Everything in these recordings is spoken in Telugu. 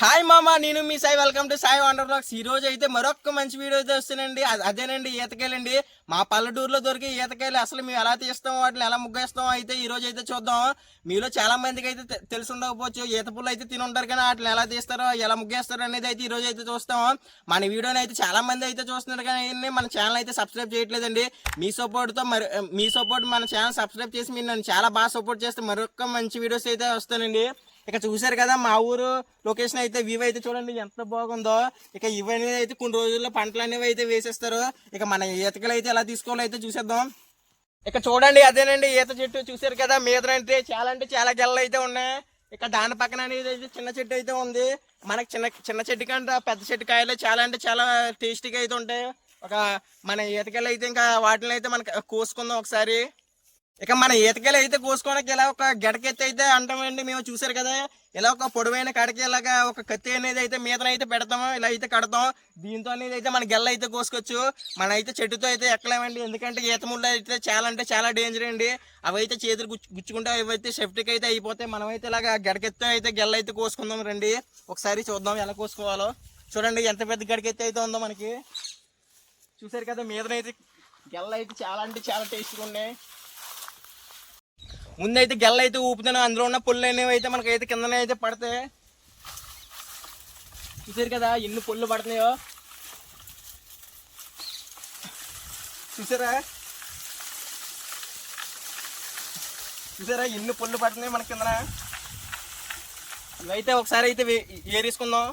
హాయ్ మామ నేను మీ Sai. Welcome to Sai wonder blogs ఈ రోజు అయితే మరొక మంచి వీడియో అయితే వస్తానండి అదేనండి ఈతకాయలండి. మా పల్లెటూరులో దొరికే ఈతకాయలు అసలు మేము ఎలా తీస్తాం వాటిని ఎలా ముగ్గేస్తాం అయితే ఈ రోజు అయితే చూద్దాం. మీలో చాలా మందికి అయితే తెలిసి ఉండకపోవచ్చు. ఈత పుల్లు అయితే తిని ఉంటారు కానీ వాటిని ఎలా తీస్తారో ఎలా ముగ్గేస్తారో అనేది అయితే ఈ రోజు అయితే చూస్తాం. మన వీడియోని అయితే చాలా మంది అయితే చూస్తున్నారు కానీ మన ఛానల్ అయితే సబ్స్క్రైబ్ చేయట్లేదండి. మీ సపోర్ట్తో మరి మీ సపోర్ట్ మన ఛానల్ సబ్స్క్రైబ్ చేసి మీరు నన్ను చాలా బాగా సపోర్ట్ చేస్తే మరొక మంచి వీడియోస్ అయితే వస్తానండి. ఇక చూసారు కదా మా ఊరు లొకేషన్ అయితే వ్యూ అయితే చూడండి ఎంత బాగుందో. ఇక ఇవన్నీ అయితే కొన్ని రోజుల్లో పంటలు అనేవి అయితే వేసేస్తారు. ఇక మన ఈతకలు అయితే ఎలా తీసుకోవాలో అయితే చూసేద్దాం. ఇక చూడండి అదేనండి ఈత చెట్టు చూసారు కదా మీద అంటే చాలా అంటే చాలా గెల్లలు అయితే ఉన్నాయి. ఇక దాని పక్కన అనేది అయితే చిన్న చెట్టు అయితే ఉంది. మనకి చిన్న చిన్న చెట్టు కంటే పెద్ద చెట్టు కాయలు చాలా అంటే చాలా టేస్టీగా అయితే ఉంటాయి. ఒక మన ఈతకాయలు అయితే ఇంకా వాటిని అయితే మనకి కోసుకుందాం ఒకసారి. ఇక మన ఈతకాయలు అయితే కోసుకోవడానికి ఇలా ఒక గడకెత్తి అయితే అంటామండి. మేము చూసారు కదా ఇలా ఒక పొడవైన కడకి ఇలాగా ఒక కత్తి అనేది అయితే మీదన అయితే పెడతాము ఇలా అయితే కడతాం దీంతో అనేది అయితే మన గెల్ల అయితే కోసుకోవచ్చు. మన అయితే చెట్టుతో అయితే ఎక్కలేమండి. ఎందుకంటే ఈత ముళ్ళు అయితే చాలా అంటే చాలా డేంజర్ అండి. అవి అయితే చేతులు గుచ్చు గుచ్చుకుంటే అవి అయితే సేఫ్టీకి అయితే అయిపోతాయి. మనమైతే ఇలాగా గడకెత్తం అయితే గెల్ల అయితే కోసుకుందాం రండి. ఒకసారి చూద్దాం ఎలా కోసుకోవాలో. చూడండి ఎంత పెద్ద గడకెత్తి అయితే ఉందో మనకి. చూసారు కదా మీదనైతే గెల్ల అయితే చాలా అంటే చాలా టేస్ట్గా ఉన్నాయి. ముందైతే గెల్ల అయితే ఊపుతాను అందులో ఉన్న పుల్లు అనేవి అయితే మనకి అయితే కిందనే అయితే పడతాయి. చూసారు కదా ఎన్ని పుల్లు పడుతున్నాయో? చూసారా? చూసారా ఎన్ని పుల్లు పడుతున్నాయి మన కిందన? ఇవైతే ఒకసారి అయితే వే- ఏరేసుకుందాం.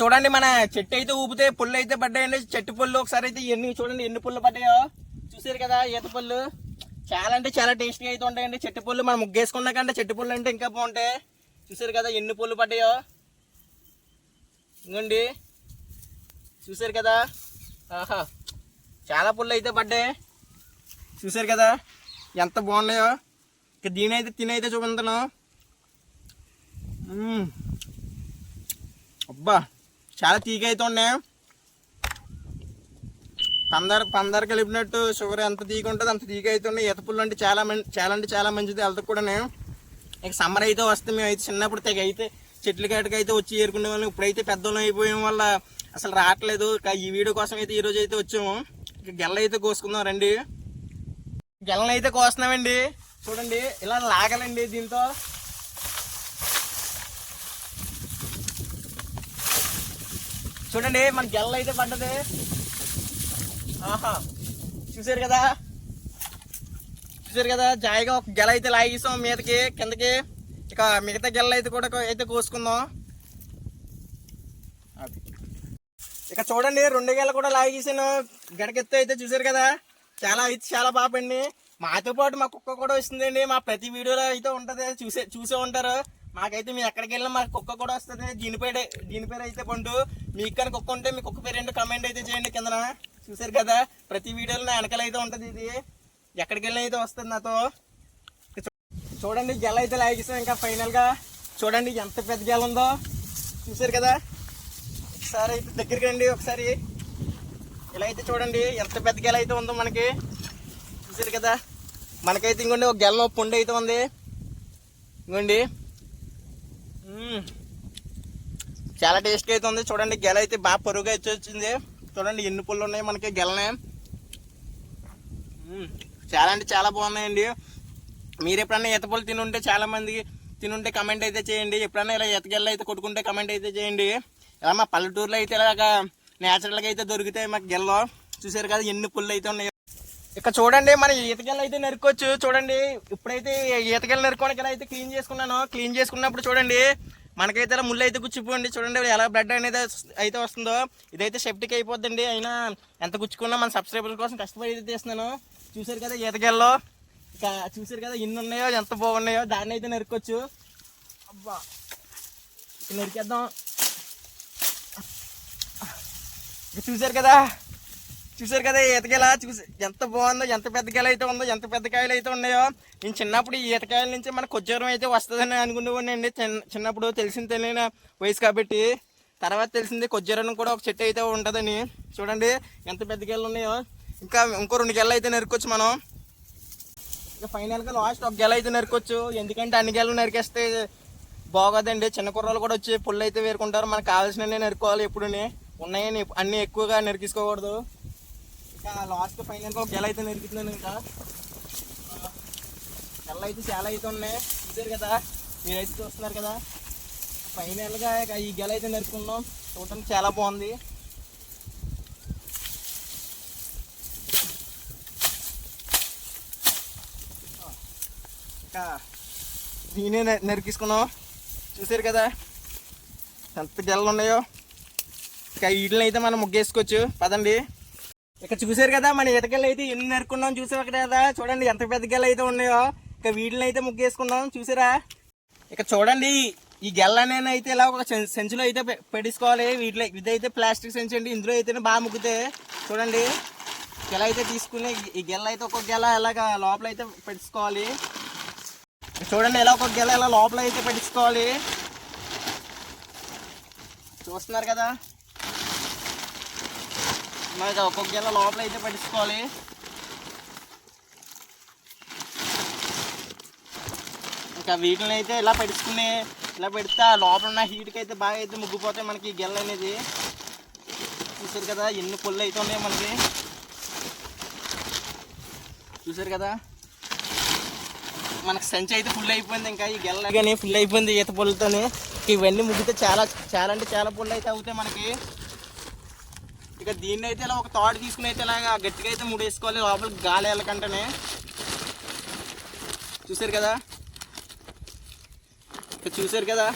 చూడండి మన చెట్టు అయితే ఊపితే పుల్లు అయితే పడ్డాయండి. చెట్టు పుల్లు ఒకసారి అయితే ఎన్ని చూడండి ఎన్ని పుల్లు పడ్డాయో. చూసారు కదా ఈత చాలా అంటే చాలా టేస్టీగా అయితే ఉంటాయండి. చెట్టు పళ్ళు మనం ముగ్గేసుకున్నా కంటే చెట్టు పళ్ళు అంటే ఇంకా బాగుంటాయి. చూసారు కదా ఎన్ని పళ్ళు పడ్డాయో. ఇంకండి. చూసారు కదా. ఆహా. చాలా పళ్ళు అయితే పడ్డాయి. చూసారు కదా ఎంత బాగున్నాయో. ఇక దీని అయితే తినైతే చూపించను అబ్బా. చాలా తీగ అయితే ఉన్నాయి. పందర పందర కలిపినట్టు షుగర్ ఎంత తీగ ఉంటుంది అంత తీగ అయితే ఉన్నాయి. అంటే చాలా మంచి చాలా అంటే చాలా మంచిది. హెల్త్ కూడా ఇక సమ్మర్ అయితే వస్తే మేము అయితే చిన్నప్పుడు తెగ అయితే చెట్ల కాటికి వచ్చి ఏరుకునే వాళ్ళం. ఇప్పుడైతే పెద్దోళ్ళం అయిపోయాం వల్ల అసలు రావట్లేదు. ఈ వీడియో కోసం అయితే ఈ రోజు అయితే వచ్చాము. ఇక గెల్ల అయితే కోసుకుందాం రండి. గెల్లని అయితే కోస్తున్నామండి. చూడండి ఇలా లాగాలండి దీంతో. చూడండి మన గెల్ల అయితే పడ్డది. చూసారు కదా? చూసారు కదా? జాయిగా ఒక గెల అయితే లాగేసాం మీదకి కిందకి. ఇక మిగతా గెల అయితే కూడా అయితే కోసుకుందాం. ఇక చూడండి రెండు గెల కూడా లాగేసాను. గడకెత్తు అయితే చూసారు కదా? చాలా అయితే చాలా పాపండి మాతో పాటు మా కుక్క కూడా వస్తుందండి. మా ప్రతి వీడియోలో అయితే ఉంటుంది. చూసే చూసే ఉంటారు. మాకైతే మేము ఎక్కడికి వెళ్ళినా మా కుక్క కూడా వస్తుంది. దీని పేరు దీని పేరు అయితే పండు. మీకు కానీ కుక్క ఉంటే మీ కుక్క పేరు ఏంటో కమెంట్ అయితే చేయండి కిందన. చూసారు కదా? ప్రతి వీడియోలో నా వెనకాల అయితే ఉంటుంది ఇది. ఎక్కడికి వెళ్ళిన అయితే వస్తుంది నాతో. చూడండి గెల అయితే లాగేసాం ఇంకా ఫైనల్గా చూడండి ఎంత పెద్ద గెల ఉందో. చూసారు కదా? ఒకసారి అయితే దగ్గరికి రండి ఒకసారి. ఇలా అయితే చూడండి ఎంత పెద్ద గెల అయితే ఉందో మనకి. చూసారు కదా? మనకైతే ఇంకోండి ఒక గెల పొండి అయితే ఉంది. ఇంకోండి. చాలా టేస్ట్గా అయితే ఉంది. చూడండి గెల అయితే బాగా పొరుగుగా వచ్చి వచ్చింది. చూడండి ఎన్ని పుల్లు ఉన్నాయి మనకి గెలనే. చాలా అంటే చాలా బాగున్నాయండి. మీరు ఎప్పుడన్నా ఈత పుల్లు తినుంటే ఉంటే చాలామంది తినుంటే కమెంట్ అయితే చేయండి. ఎప్పుడన్నా ఇలా ఈతగెల్ల అయితే కొట్టుకుంటే కమెంట్ అయితే చేయండి. ఇలా మా పల్లెటూరులో అయితే ఇలాగా న్యాచురల్గా అయితే దొరుకుతాయి మాకు గెల్లో. చూసారు కదా ఎన్ని పుల్లు అయితే ఉన్నాయి. ఇక చూడండి మన ఈతగెల్ల అయితే నరుకోవచ్చు చూడండి ఇప్పుడైతే ఈతగెల్ల నరుకోవడానికి ఇలా అయితే క్లీన్ చేసుకున్నాను. క్లీన్ చేసుకున్నప్పుడు చూడండి మనకైతే ఇలా ముళ్ళు అయితే గుచ్చిపోండి చూడండి ఎలా బ్లడ్ అనేది అయితే వస్తుందో. ఇదైతే సెఫ్టీకి అయిపోద్దండి. అయినా ఎంత గుచ్చుకున్నా మన సబ్స్క్రైబర్ల కోసం కష్టపడి అయితే తీస్తున్నాను. చూసారు కదా ఈతగెల్లో చూసారు కదా ఎన్ని ఉన్నాయో ఎంత బాగున్నాయో? దాన్ని అయితే నరుకోవచ్చు అబ్బా! ఇక నరికేద్దాం. చూసారు కదా? చూసారు కదా ఈతకాయల? చూసి ఎంత బాగుందో ఎంత పెద్ద కాయలు అయితే ఉందో ఎంత పెద్ద కాయలు అయితే ఉన్నాయో. నేను చిన్నప్పుడు ఈ ఈతకాయల నుంచి మన కొజ్జరం అయితే వస్తుందని అనుకునేవాడినండి. చిన్న చిన్నప్పుడు తెలిసింది తెలియని వయసు కాబట్టి. తర్వాత తెలిసింది కొజ్జరం కూడా ఒక చెట్టు అయితే ఉంటుందని. చూడండి ఎంత పెద్ద కాయలు ఉన్నాయో. ఇంకా ఇంకో రెండు గెలలు అయితే నరుకోవచ్చు మనం. ఇంకా ఫైనల్గా లాస్ట్ ఒక గెల అయితే నరుకోవచ్చు ఎందుకంటే అన్ని గెలలు నరికేస్తే బాగోదండి. చిన్న కుర్రలు కూడా వచ్చి పుల్లు అయితే వేరుకుంటారు. మనకు కావాల్సినవి నరుకోవాలి ఎప్పుడుని. ఉన్నాయని అన్నీ ఎక్కువగా నరికించుకోకూడదు. ఇంకా లాస్ట్ ఫైనల్గా ఒక గెల అయితే నరుకుతున్నాను ఇంకా. గెల అయితే చాలా అయితే ఉన్నాయి. చూసారు కదా మీరైతే చూస్తున్నారు కదా. ఫైనల్గా ఇక ఈ గెల అయితే నరుకున్నాం. చూడటానికి చాలా బాగుంది. ఇంకా దీనే నరికిసుకున్నాం. చూసారు కదా ఎంత గెలలు ఉన్నాయో. ఇంకా వీటిని అయితే మనం ముగ్గేసుకోవచ్చు. పదండి. ఇక్కడ చూసారు కదా మన ఇటకలు అయితే ఎన్ని నరుకున్నాం చూసారు కదా చూడండి ఎంత పెద్ద గెల అయితే ఉన్నాయో. ఇక వీటిని అయితే ముగ్గేసుకున్నాం చూసారా? ఇక చూడండి ఈ గెల్లనే అయితే ఇలా ఒక సంచిలో అయితే పెట్టించుకోవాలి వీటిలో ఇదైతే ప్లాస్టిక్ సంచి అండి ఇందులో అయితే బాగా ముగ్గుతాయి చూడండి గెల అయితే తీసుకుని ఈ గెల్ల అయితే ఒక్కొక్క గెల ఇలాగ లోపల అయితే పెట్టించుకోవాలి చూడండి ఇలా ఒక్కొక్క గెల ఇలా లోపల అయితే పెట్టించుకోవాలి చూస్తున్నారు కదా? మరి ఒక్కొక్క గెల లోపల అయితే పట్టించుకోవాలి? ఇంకా వీటిని అయితే ఇలా పెట్టించుకుని ఇలా పెడితే ఆ లోపల ఉన్న హీట్కి అయితే బాగా అయితే ముగ్గిపోతాయి మనకి ఈ అనేది. చూసారు కదా ఎన్ని పుల్లు అయితే ఉన్నాయి మనకి. చూసారు కదా? మనకు సంచి అయితే ఫుల్ అయిపోయింది ఇంకా ఈ గెల్ల కానీ ఫుల్ అయిపోయింది ఈత పుల్లతోని. ఇవన్నీ ముగ్గితే చాలా చాలా అంటే చాలా పుల్లు అయితే అవుతాయి మనకి. ఇక దీన్ని అయితే ఇలా ఒక తాడు తీసుకుని అయితే ఇలాగా గట్టిగా అయితే ముడేసుకోవాలి. లోపలికి గాలి వెళ్ళకంటేనే. చూసారు కదా? ఇక చూసారు కదా?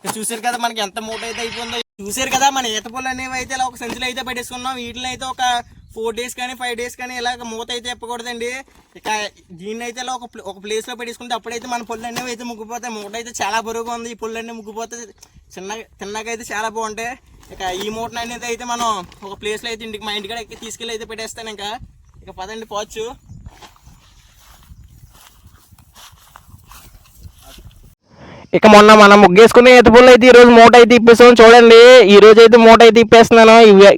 ఇక చూసారు కదా మనకి ఎంత మూట అయితే అయిపోయిందో? చూసారు కదా మన ఈత పుల్లు అనేవి అయితే ఇలా ఒక సంచిలో అయితే పెట్టేసుకున్నాం వీటిని అయితే ఒక ఫోర్ డేస్ కానీ ఫైవ్ డేస్ కానీ ఇలాగ మూత అయితే చెప్పకూడదండి ఇక దీన్ని అయితే ఇలా ఒక ఒక ప్లేస్లో పెట్టేసుకుంటే అప్పుడైతే మన పుల్లు అనేవి అయితే ముగ్గిపోతాయి. మూట అయితే చాలా బరువుగా ఉంది. ఈ పుల్లు అన్నీ ముగ్గిపోతే చిన్నగా తిన్నాక అయితే చాలా బాగుంటాయి. ఇక ఈ మూట అనేది అయితే మనం ఒక ప్లేస్లో అయితే ఇంటికి మా ఇంటికాడ ఎక్కి తీసుకెళ్ళి అయితే పెట్టేస్తాను ఇంకా. ఇక పదండి పోవచ్చు. ఇక మొన్న మనం ముగ్గేసుకునే ఎత్తుపుల్లు అయితే ఈ రోజు మూట అయితే ఇప్పేస్తాం చూడండి ఈ రోజు అయితే మూట అయితే ఇప్పేస్తున్నాను.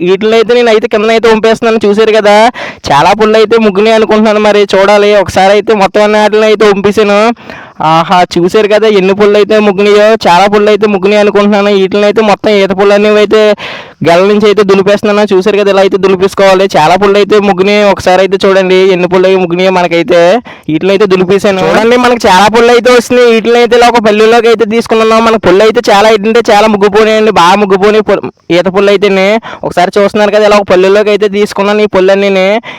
వీటిలో అయితే నేను అయితే కింద అయితే ఉంపేస్తున్నాను చూసారు కదా చాలా పుల్లు అయితే ముగ్గునే అనుకుంటున్నాను మరి. చూడాలి ఒకసారి అయితే మొత్తం అన్ని వాటిని అయితే ఉంపేసాను ఆహా చూసారు కదా ఎన్ని పుల్లు అయితే ముగ్గినాయో చాలా పుల్లు అయితే ముగ్గినాయి అనుకుంటున్నాను. వీటిని అయితే మొత్తం ఈత పుల్లు అనేవి అయితే గెల నుంచి అయితే దులిపేస్తున్నాను. చూసారు కదా ఇలా అయితే దులిపేసుకోవాలి. చాలా పుల్లు అయితే ముగ్గుని ఒకసారి అయితే చూడండి ఎన్ని పుల్లు అయితే ముగ్గుని మనకైతే వీటిని అయితే దులిపేసాను చూడండి మనకి చాలా పుల్లు అయితే వస్తున్నాయి. వీటిని అయితే ఇలా ఒక పల్లెల్లోకి అయితే తీసుకున్నాం మనకు పుల్లు అయితే చాలా అయితే చాలా ముగ్గుపోయినాయండి బాగా ముగ్గుపోయి ఈత పుల్లు అయితేనే ఒకసారి చూస్తున్నారు కదా ఇలా ఒక పల్లెల్లోకి అయితే తీసుకున్నాను ఈ పుల్లన్నీ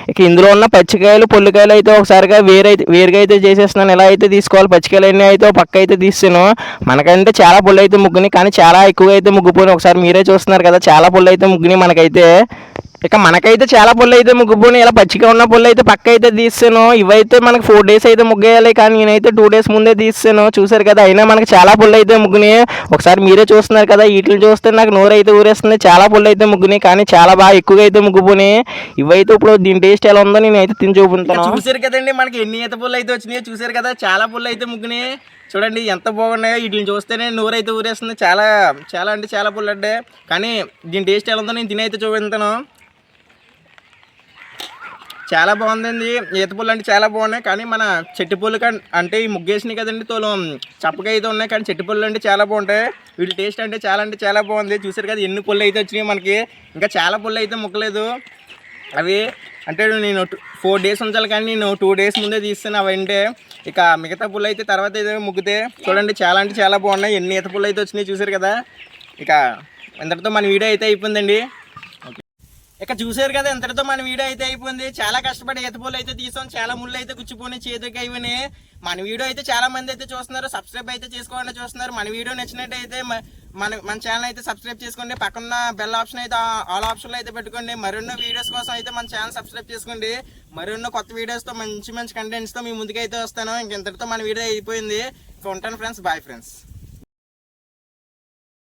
ఇక ఇందులో ఉన్న పచ్చికాయలు పుల్లికాయలు అయితే ఒకసారిగా వేరే వేరుగా అయితే చేసేస్తున్నాను. ఇలా అయితే తీసుకోవాలి పచ్చికాయలు అన్నీ అయితే పక్క అయితే తీస్తాను. మనకంటే చాలా పుల్లు అయితే ముగ్గుని కానీ చాలా ఎక్కువ అయితే ముగ్గుపోయినాయి ఒకసారి మీరే చూస్తున్నారు కదా చాలా పుల్లు అయితే ముగ్గుని మనకైతే. ఇక మనకైతే చాలా పుల్లు అయితే ముగ్గుపోయినాయి ఇలా పచ్చిగా ఉన్న పుల్లు అయితే పక్క అయితే తీసాను. ఇవైతే మనకి ఫోర్ డేస్ అయితే ముగ్గేయాలి కానీ నేనైతే టూ డేస్ ముందే తీసాను. చూసారు కదా అయినా మనకి చాలా పుల్లు అయితే ముగ్గుని. ఒకసారి మీరే చూస్తున్నారు కదా వీటిని చూస్తే నాకు నోరు అయితే ఊరేస్తుంది. చాలా పుల్లు అయితే ముగ్గుని కానీ చాలా బాగా ఎక్కువగా అయితే ముగ్గుపోయినాయి ఇవైతే ఇప్పుడు దీని టేస్ట్ ఎలా ఉందో నేను అయితే తిని చూపుతాను చూసారు కదండి మనకి ఎన్ని ఈత పుల్లు అయితే వచ్చినాయి చూసారు కదా చాలా పుల్లు అయితే ముగ్గునాయి చూడండి ఎంత బాగున్నాయో వీటిని చూస్తేనే నూరైతే అయితే ఊరేస్తుంది. చాలా చాలా అంటే చాలా పుల్లడ్డే. కానీ దీని టేస్ట్ ఎలా ఉందో నేను తినైతే అయితే చాలా బాగుందండి. ఈత పుల్లు అంటే చాలా బాగున్నాయి. కానీ మన చెట్టు పుల్లు అంటే ఈ ముగ్గేసినాయి కదండి తోలు చప్పగా అయితే ఉన్నాయి. కానీ చెట్టు పుల్లు అంటే చాలా బాగుంటాయి. వీటి టేస్ట్ అంటే చాలా అంటే చాలా బాగుంది. చూసారు కదా ఎన్ని పుల్లు అయితే వచ్చినాయి మనకి. ఇంకా చాలా పుల్లు అయితే ముక్కలేదు. అవి అంటే నేను ఫోర్ డేస్ ఉంచాలి కానీ నేను టూ డేస్ ముందే తీస్తాను అవి ఇక మిగతా పుల్లు అయితే తర్వాత ఏదో ముగ్గితే చూడండి చాలా అంటే చాలా బాగున్నాయి ఎన్ని ఈత పుల్లు అయితే వచ్చినాయి చూసారు కదా. ఇక ఇంతటితో మన వీడియో అయితే అయిపోయిందండి. ఇక్కడ చూసారు కదా ఇంతటితో మన వీడియో అయితే అయిపోయింది. చాలా కష్టపడి ఈతపూలు అయితే తీసాం. చాలా ముళ్ళు అయితే గుచ్చిపోయి చేతికి అయిపోయినాయి మన వీడియో అయితే చాలా మంది అయితే చూస్తున్నారు. సబ్స్క్రైబ్ అయితే చేసుకోవాలని చూస్తున్నారు. మన వీడియో నచ్చినట్టయితే మన మన ఛానల్ అయితే సబ్స్క్రైబ్ చేసుకోండి. పక్కన బెల్ ఆప్షన్ అయితే ఆల్ ఆప్షన్లో అయితే పెట్టుకోండి. మరెన్నో వీడియోస్ కోసం అయితే మన ఛానల్ సబ్స్క్రైబ్ చేసుకోండి. మరెన్నో కొత్త వీడియోస్తో మంచి మంచి కంటెంట్స్తో మీ ముందుకైతే వస్తాను. ఇంక ఇంతటితో మన వీడియో అయిపోయింది. ఉంటాను ఫ్రెండ్స్ బాయ్ ఫ్రెండ్స్